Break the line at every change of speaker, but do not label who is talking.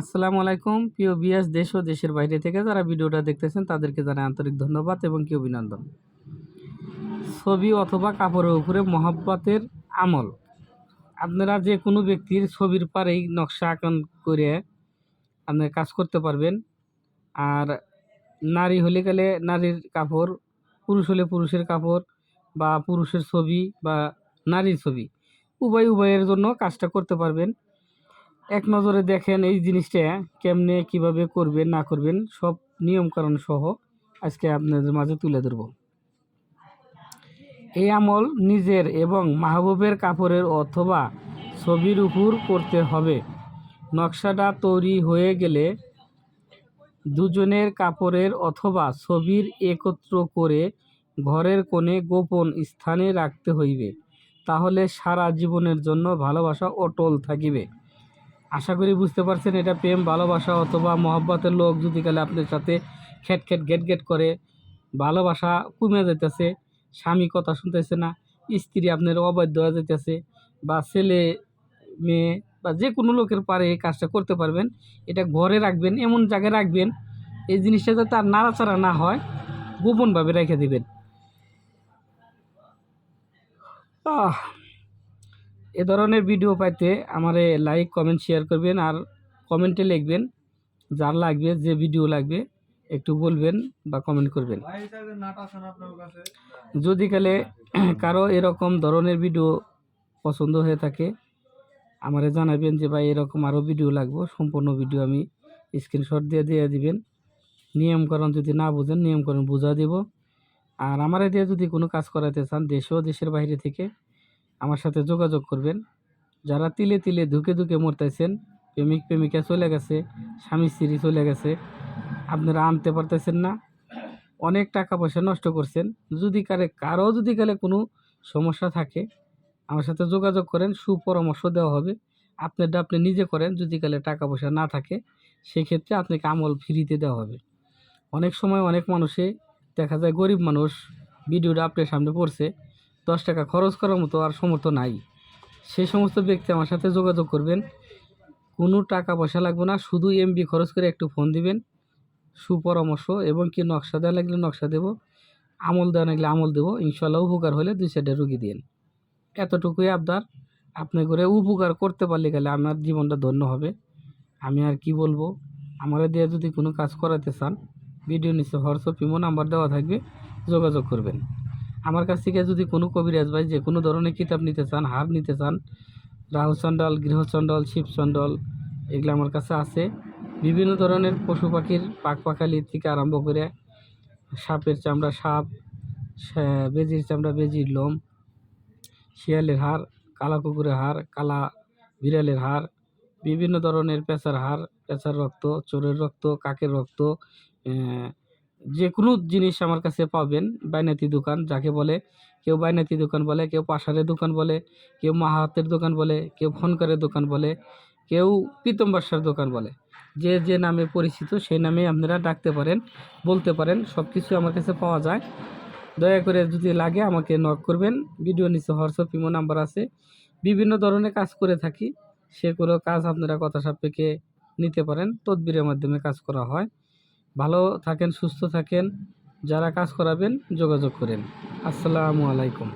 আসসালামু আলাইকুম। প্রিয় বিয়াস, দেশ ও দেশের বাইরে থেকে যারা ভিডিওটা দেখতেছেন, তাদেরকে জানাই আন্তরিক ধন্যবাদ এবং কি অভিনন্দন। ছবি অথবা কাপড়ের উপরে মহাব্বতের আমল। আপনারা যে কোনো ব্যক্তির ছবির পারেই নকশা আঁকন করে আপনি কাজ করতে পারবেন। আর নারী হলে গেলে নারীর কাপড়, পুরুষ হলে পুরুষের কাপড় বা পুরুষের ছবি বা নারীর ছবি, উভয় উভয়ের জন্য কাজটা করতে পারবেন। এক নজরে দেখেন এই জিনিসটা কেমনে, কীভাবে করবেন, না করবেন, সব নিয়মকানুন সহ আজকে আপনাদের মাঝে তুলে ধরব। এই আমল নিজের এবং মাহবুবের কাপড়ের অথবা ছবির উপর করতে হবে। নকশাটা তৈরি হয়ে গেলে দুজনের কাপড়ের অথবা ছবির একত্র করে ঘরের কোণে গোপন স্থানে রাখতে হইবে। তাহলে সারা জীবনের জন্য ভালোবাসা অটল থাকিবে। আশা করি বুঝতে পারছেন, এটা প্রেম, ভালোবাসা অথবা মহব্বতের লোক যদি কালে আপনার সাথে খেট খেট, গেট গেট করে ভালোবাসা কমে যাইতেছে, স্বামী কথা শুনতেছে না, স্ত্রী আপনার অবাধ্য হয়ে যাইতেছে বা ছেলে, মেয়ে বা যে কোনো লোকের পারে এই কাজটা করতে পারবেন, এটা ঘরে রাখবেন, এমন জায়গায় রাখবেন, এই জিনিসটা যাতে আর নাড়াচাড়া না হয়, গোপনভাবে রেখে দেবেন। আহ এ ধরনের ভিডিও পাইতে আমারে লাইক কমেন্ট শেয়ার করবেন আর কমেন্টে লিখবেন যার লাগবে, যে ভিডিও লাগবে, একটু বলবেন বা কমেন্ট করবেন। যদি কালে কারও এরকম ধরনের ভিডিও পছন্দ হয়ে থাকে, আমারে জানাবেন যে ভাই এরকম আরও ভিডিও লাগবে, সম্পূর্ণ ভিডিও আমি স্ক্রিনশট দিয়ে দিয়ে দিবেন। নিয়মকরণ যদি না বুঝেন, নিয়মকরণ বুঝা দেব। আর আমারে দিয়ে যদি কোনো কাজ করাতে চান দেশ ও দেশের বাইরে থেকে আমার সাথে যোগাযোগ করবেন। যারা তিলে তিলে ধুকে ধুকে মরতেছেন, প্রেমিক প্রেমিকা চলে গেছে, স্বামী স্ত্রী চলে গেছে, আপনারা আনতে পারতেছেন না। অনেক টাকা পয়সা নষ্ট করছেন। যদি কারে, কারও যদি কালে কোনো সমস্যা থাকে, আমার সাথে যোগাযোগ করেন, সুপরামর্শ দেওয়া হবে। আপনারটা আপনি নিজে করেন, যদি কালে টাকা পয়সা না থাকে, সেক্ষেত্রে আপনাকে আমল ফ্রিতে দেওয়া হবে। অনেক সময় অনেক মানুষে দেখা যায় গরিব মানুষ, ভিডিওটা আপনার সামনে পড়ছে দশ টাকা খরচ করার মতো আর সমর্থ নাই। সে সমস্ত ব্যক্তি আমার সাথে যোগাযোগ করবেন। কোনো টাকা পয়সা লাগবে না, শুধু এমবি খরচ করে একটু ফোন দিবেন। সুপরামর্শ এবং কি নকশা দেওয়া লাগলে নকশা দেব, আমল দেওয়া লাগলে আমল দেবো ইনশাল্লাহ উপকার হলে দুই সাইডে রুগী দিন এতটুকুই আবদার। আপনি করে উপকার করতে পারলে গেলে আমার জীবনটা ধন্য হবে। আমি আর কি বলব? আমার দিয়ে যদি কোনো কাজ করাতে চান ভিডিও নিচে হোয়াটসঅ্যাপ, ইমো, নাম্বার দেওয়া থাকবে, যোগাযোগ করবেন। আমার কাছ থেকে যদি কোনো কবিরাজ ভাই যে কোনো ধরনের কিতাব নিতে চান, হার নিতে চান রাহু চণ্ডাল গৃহচণ্ডল শিবচণ্ডল এগুলো আমার কাছে আছে। বিভিন্ন ধরনের পশু পাখির পাক পাখালি থেকে আরম্ভ করে সাপের চামড়া, সাপ বেজির চামড়া, বেজির লোম, শিয়ালের হাড়, কালা কুকুরের হাড়, কালা বিড়ালের হাড়, বিভিন্ন ধরনের পেঁচার হাড়, পেঁচার রক্ত, চোরের রক্ত, কাকের রক্ত যে কোনো জিনিস আমার কাছে পাবেন বাইনাতি দোকান, যাকে বলে, কেউ বাইনাতি দোকান বলে, কেউ পাশারের দোকান বলে, কেউ মাহাতের দোকান বলে, কেউ ফোনকারের দোকান বলে, কেউ প্রীতম বাসার দোকান বলে। যে যে নামে পরিচিত, সেই নামে আপনারা ডাকতে পারেন, বলতে পারেন সব কিছু আমার কাছে পাওয়া যায়। দয়া করে যদি লাগে আমাকে নক করবেন, ভিডিও নিচে হোয়াটসঅ্যাপ, ইমো নাম্বার আছে। বিভিন্ন ধরনের কাজ করে থাকি সে কোনো কাজ আপনারা কথা সাপেক্ষে নিতে পারেন, তদবিরের মাধ্যমে কাজ করা হয়। ভালো থাকেন সুস্থ থাকেন। যারা কাজ করাবেন যোগাযোগ করেন। আসসালামু আলাইকুম।